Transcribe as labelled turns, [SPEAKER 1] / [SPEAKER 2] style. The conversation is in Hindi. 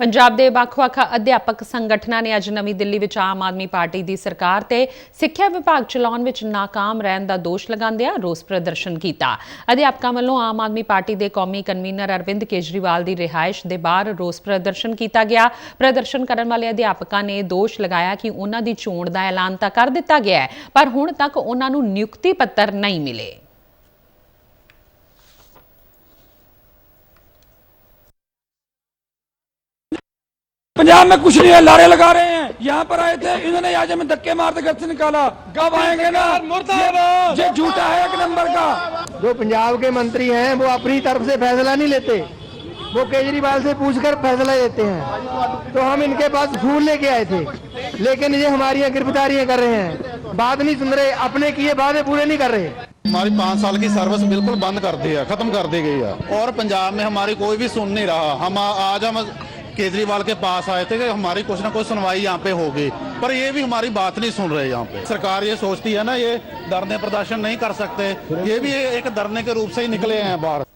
[SPEAKER 1] ਪੰਜਾਬ ਦੇ ਵੱਖ-ਵੱਖ ਅਧਿਆਪਕ ਸੰਗਠਨਾਂ ਨੇ ਅੱਜ ਨਵੀਂ ਦਿੱਲੀ ਵਿੱਚ ਆਮ ਆਦਮੀ ਪਾਰਟੀ ਦੀ ਸਰਕਾਰ ਤੇ ਸਿੱਖਿਆ ਵਿਭਾਗ ਚਲਾਉਣ ਵਿੱਚ ਨਾਕਾਮ ਰਹਿਣ ਦਾ ਦੋਸ਼ ਲਗਾਉਂਦਿਆਂ ਰੋਸ ਪ੍ਰਦਰਸ਼ਨ ਕੀਤਾ। ਅਧਿਆਪਕਾਂ ਵੱਲੋਂ ਆਮ ਆਦਮੀ ਪਾਰਟੀ ਦੇ ਕੌਮੀ ਕਨਵੀਨਰ ਅਰਵਿੰਦ ਕੇਜਰੀਵਾਲ ਦੀ ਰਿਹਾਇਸ਼ ਦੇ ਬਾਹਰ ਰੋਸ ਪ੍ਰਦਰਸ਼ਨ ਕੀਤਾ ਗਿਆ। ਪ੍ਰਦਰਸ਼ਨ ਕਰਨ ਵਾਲੇ ਅਧਿਆਪਕਾਂ ਨੇ ਦੋਸ਼ ਲਗਾਇਆ ਕਿ ਉਹਨਾਂ ਦੀ ਚੋਣ ਦਾ ਐਲਾਨ ਤਾਂ ਕਰ ਦਿੱਤਾ ਗਿਆ ਹੈ, ਪਰ ਹੁਣ ਤੱਕ ਉਹਨਾਂ ਨੂੰ ਨਿਯੁਕਤੀ ਪੱਤਰ ਨਹੀਂ ਮਿਲੇ।
[SPEAKER 2] पंजाब में कुछ नहीं है लारे लगा रहे हैं। यहाँ पर आए थे इन्होंने आज हमें धक्के मारते घर से निकाला। कब आएँगे ना? ये- ये झूठा है एक नंबर का।
[SPEAKER 3] जो पंजाब के मंत्री हैं वो अपनी तरफ़ से फैसला नहीं लेते। वो केजरीवाल से पूछकर फैसला लेते हैं। तो हम इनके पास फूल लेके आए थे। लेकिन ये हमारी यहाँ गिरफ्तारियाँ कर रहे हैं। बात नहीं सुन रहे अपने किए वादे पूरे नहीं कर रहे।
[SPEAKER 4] हमारी पाँच साल की सर्विस बिल्कुल बंद कर दी है खत्म कर दी गई है। और पंजाब में हमारी कोई भी सुन नहीं रहा। हम आज हम केजरीवाल के पास आए थे कि हमारी कुछ ना कुछ सुनवाई यहाँ पे होगी। पर ये भी हमारी बात नहीं सुन रहे यहाँ पे। सरकार ये सोचती है ना, ये धरने प्रदर्शन नहीं कर सकते। ये भी एक धरने के रूप से ही निकले हैं बाहर।